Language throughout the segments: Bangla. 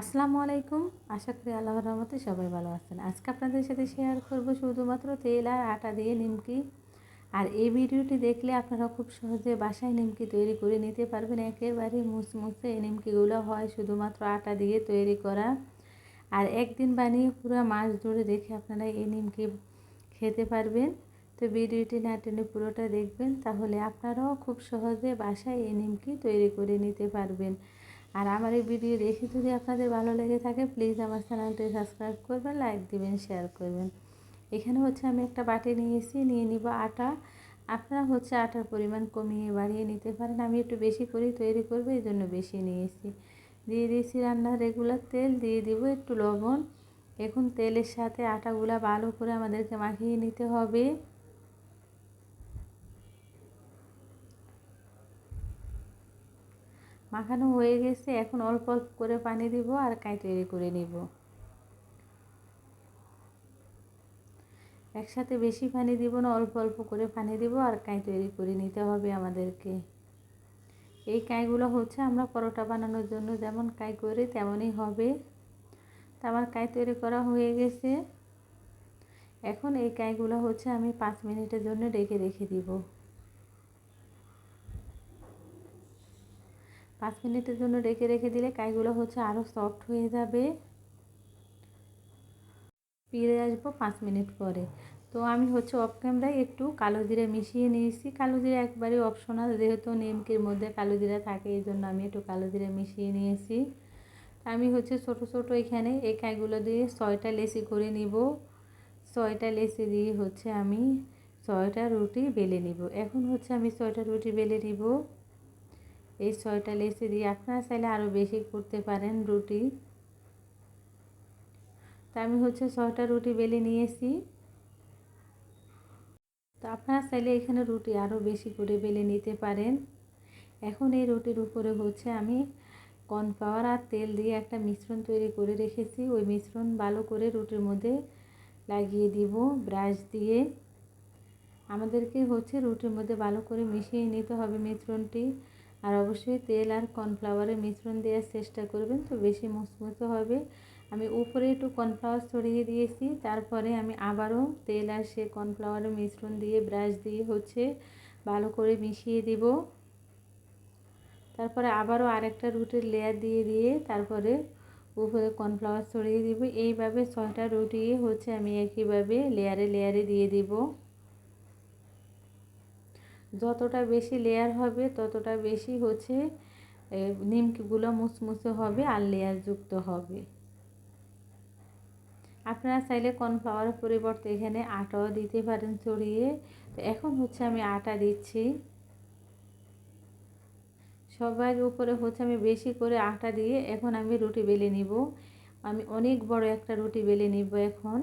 আসসালামু আলাইকুম। আশা করি আল্লাহর রহমতে সবাই ভালো আছেন। আজকে আপনাদের সাথে শেয়ার করব শুধুমাত্র তেল আর আটা দিয়ে নিমকি। আর এই ভিডিওটি দেখলে আপনারা খুব সহজে বাসায় নিমকি তৈরি করে নিতে পারবেন। একেবারে মুসমুসে এই নিমকিগুলো হয় শুধুমাত্র আটা দিয়ে তৈরি করা। আর একদিন বানিয়ে পুরো মাস ধরে রেখে আপনারা এই নিমকি খেতে পারবেন। তো ভিডিওটি না টেনে পুরোটা দেখবেন, তাহলে আপনারাও খুব সহজে বাসায় এই নিমকি তৈরি করে নিতে পারবেন। আর আমার এই ভিডিও দেখে যদি আপনাদের ভালো লেগে থাকে প্লিজ আমার চ্যানেলটি সাবস্ক্রাইব করবেন লাইক দিবেন শেয়ার করবেন। এখানে হচ্ছে আমি একটা বাটি নিয়েছি নিয়ে নিব আটা। আপনারা হচ্ছে আটার পরিমাণ কমিয়ে বাড়িয়ে নিতে পারেন। আমি একটু বেশি করে তৈরি করব, এই জন্য বেশি নিয়েছি দিয়ে দিয়েছি রান্নার রেগুলার তেল, দিয়ে দিব একটু লবণ। এখন তেলের সাথে আটাগুলা ভালো করে আমাদেরকে মাখিয়ে নিতে হবে। মাখানো হয়ে গেছে, এখন অল্প অল্প করে পানি দিব আর কাই তৈরি করে নিব। একসাথে বেশি পানি দিব না, অল্প অল্প করে পানি দিব আর কাই তৈরি করে নিতে হবে আমাদেরকে। এই কাইগুলো হচ্ছে আমরা পরোটা বানানোর জন্য যেমন কাই করি তেমনই হবে। তা আমার কাই তৈরি করা হয়ে গেছে। এখন এই কাইগুলো হচ্ছে আমি পাঁচ মিনিটের জন্য ডেকে রেখে দিব। পাঁচ মিনিটের জন্য রেখে রেখে দিলে কাইগুলো হচ্ছে আরও সফট হয়ে যাবে। ফিরে আসব পাঁচ মিনিট পরে। তো আমি হচ্ছে অফ ক্যামেরায় একটু কালো জিরে মিশিয়ে নিয়েছি। কালো জিরে একবারে অপশনাল যেহেতু নিমকির মধ্যে কালো জিরা থাকে, এই জন্য আমি একটু কালো জিরে মিশিয়ে নিয়েছি। আমি হচ্ছে ছোট ছোট এখানে এই কাইগুলো দিয়ে ছয়টা লেসি করে নিব। ছয়টা লেসি দিয়ে হচ্ছে আমি ছয়টা রুটি বেলে নিব। এখন হচ্ছে আমি ছয়টা রুটি বেলে নিব। এই ছয়টা লেসে দিয়ে আপনারা চাইলে আরও বেশি করতে পারেন রুটি। তা আমি হচ্ছে ছয়টা রুটি বেলে নিয়েছি। তো আপনারা চাইলে এখানে রুটি আরও বেশি করে বেলে নিতে পারেন। এখন এই রুটির উপরে হচ্ছে আমি কর্নফ্লাওয়ার আর তেল দিয়ে একটা মিশ্রণ তৈরি করে রেখেছি। ওই মিশ্রণ ভালো করে রুটির মধ্যে লাগিয়ে দিব ব্রাশ দিয়ে। আমাদেরকে হচ্ছে রুটির মধ্যে ভালো করে মিশিয়ে নিতে হবে মিশ্রণটি। আর অবশ্যই তেল আর কর্নফ্লাওয়ারের মিশ্রণ দেওয়ার চেষ্টা করবেন, তো বেশি মচমচে হবে। আমি উপরে একটু কর্নফ্লাওয়ার ছড়িয়ে দিয়েছি, তারপরে আমি আবারও তেল আর সে কর্নফ্লাওয়ারের মিশ্রণ দিয়ে ব্রাশ দিয়ে হচ্ছে ভালো করে মিশিয়ে দিব। তারপরে আবারও আরেকটা রুটির লেয়ার দিয়ে দিয়ে তারপরে উপরে কর্নফ্লাওয়ার ছড়িয়ে দিব। এইভাবে ছয়টা রুটি হচ্ছে আমি একইভাবে লেয়ারে লেয়ারে দিয়ে দিব। যতটা বেশি লেয়ার হবে, ততটা বেশি হচ্ছে নিমকিগুলো মুসমুসে হবে আর লেয়ার যুক্ত হবে। আপনারা চাইলে কর্নফ্লাওয়ারের পরিবর্তে এখানে আটাও দিতে পারেন ছড়িয়ে। তো এখন হচ্ছে আমি আটা দিচ্ছি। সবার উপরে হচ্ছে আমি বেশি করে আটা দিয়ে এখন আমি রুটি বেলে নিব। আমি অনেক বড় একটা রুটি বেলে নিব এখন।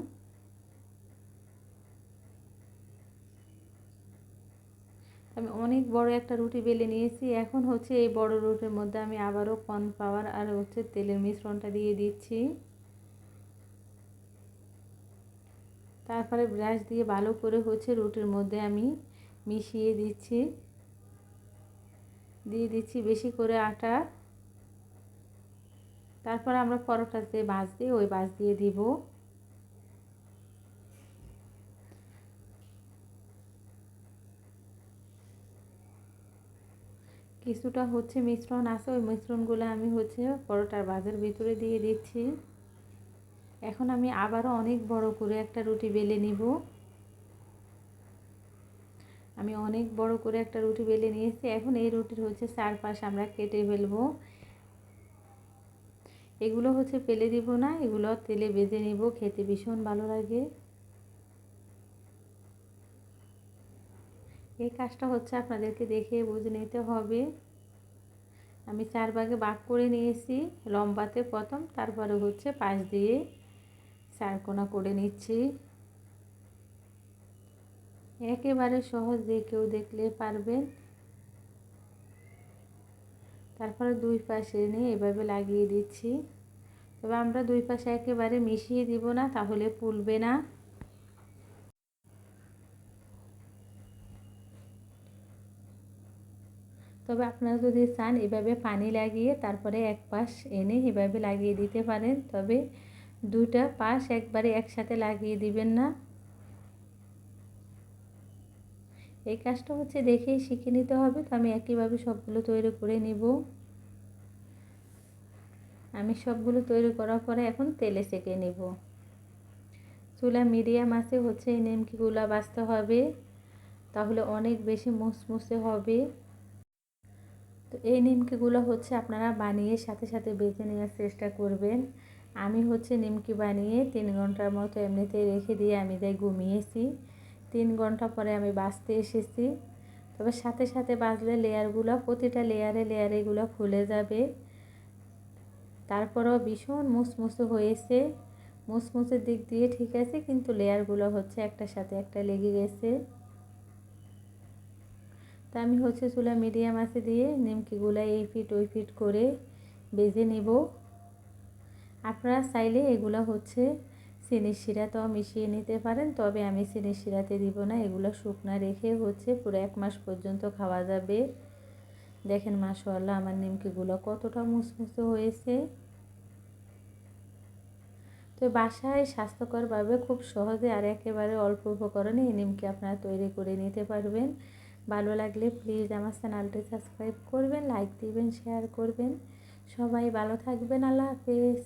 আমি অনেক বড় একটা রুটি বেলে নিয়েছি। এখন হচ্ছে এই বড় রুটির মধ্যে আমি আবারও কর্নফ্লাওয়ার আর হচ্ছে তেলের মিশ্রণটা দিয়ে দিচ্ছি। তারপরে ব্রাশ দিয়ে ভালো করে হচ্ছে রুটির মধ্যে আমি মিশিয়ে দিচ্ছি। দিয়ে দিচ্ছি বেশি করে আটা। তারপর আমরা পরোটাতে বাঁশ দিয়ে ওই বাঁশ দিয়ে দিব। কিছুটা হচ্ছে মিশ্রণ আছে, ওই মিশ্রণগুলো আমি হচ্ছে পরোটার বাজার ভিতরে দিয়ে দিচ্ছি। এখন আমি আবারও অনেক বড় করে একটা রুটি বেলে নিব। আমি অনেক বড় করে একটা রুটি বেলে নিয়েছি, এখন এই রুটির হচ্ছে চারপাশ আমরা কেটে ফেলব। এগুলো হচ্ছে ফেলে দিব না, এগুলো তেলে বেজে নিব, খেতে ভীষণ ভালো লাগে। এই কাজটা হচ্ছে আপনাদেরকে দেখে বুঝে নিতে হবে। আমি চার ভাগে বাঘ করে নিয়েছি, লম্বাতে প্রথম, তারপরে হচ্ছে পাশ দিয়ে চারকোনা করে নিচ্ছি। একেবারে সহজ যে কেউ দেখলে পারবেন। তারপরে দুই পাশে নিয়ে এভাবে লাগিয়ে দিচ্ছি। তবে আমরা দুই পাশে একেবারে মিশিয়ে দিব না, তাহলে পুলবে না। তবে আপনারা যদি চান এভাবে পানি লাগিয়ে তারপরে এক পাশ এনে এভাবে লাগিয়ে দিতে পারেন, তবে দুটা পাশ একবারে একসাথে লাগিয়ে দিবেন না। এই কাজটা হচ্ছে দেখেই শিখে নিতে হবে। তো আমি একইভাবে সবগুলো তৈরি করে নিব। আমি সবগুলো তৈরি করার পরে এখন তেলে সেঁকে নেব। চুলা মিডিয়াম আছে, হচ্ছে এই নিমকিগুলো বাঁচতে হবে। তাহলে অনেক বেশি মুসমুসে হবে। তো এই নিমকিগুলো হচ্ছে আপনারা বানিয়ে সাথে সাথে বেছে নেওয়ার চেষ্টা করবেন। আমি হচ্ছে নিমকি বানিয়ে তিন ঘণ্টার মতো এমনিতে রেখে দিয়ে আমি তাই ঘুমিয়েছি। তিন ঘণ্টা পরে আমি বাঁচতে এসেছি। তবে সাথে সাথে বাজলে লেয়ারগুলো, প্রতিটা লেয়ারে লেয়ারে এগুলো খুলে যাবে। তারপরেও ভীষণ মুসমুসে হয়েছে। মুসমুসের দিক দিয়ে ঠিক আছে, কিন্তু লেয়ারগুলো হচ্ছে একটার সাথে একটা লেগে গেছে। তা আমি হচ্ছে চুলা মিডিয়াম আছে দিয়ে নিমকিগুলো এই ফিট, ওই ফিট করে বেজে নেব। আপনারা চাইলে এগুলো হচ্ছে চিনির শিরাতেও মিশিয়ে নিতে পারেন, তবে আমি চিনির শিরাতে দিব না, এগুলো শুকনা রেখে হচ্ছে পুরো এক মাস পর্যন্ত খাওয়া যাবে। দেখেন মাশাল্লাহ আমার নিমকিগুলো কতটা মুসমুসে হয়েছে। তো বাসায় স্বাস্থ্যকরভাবে খুব সহজে আর একেবারে অল্প উপকরণে এই নিমকি আপনারা তৈরি করে নিতে পারবেন। ভালো লাগলে প্লিজ আমার চ্যানেলটি সাবস্ক্রাইব করবেন লাইক দিবেন শেয়ার করবেন। সবাই ভালো থাকবেন, আল্লাহ হাফেজ।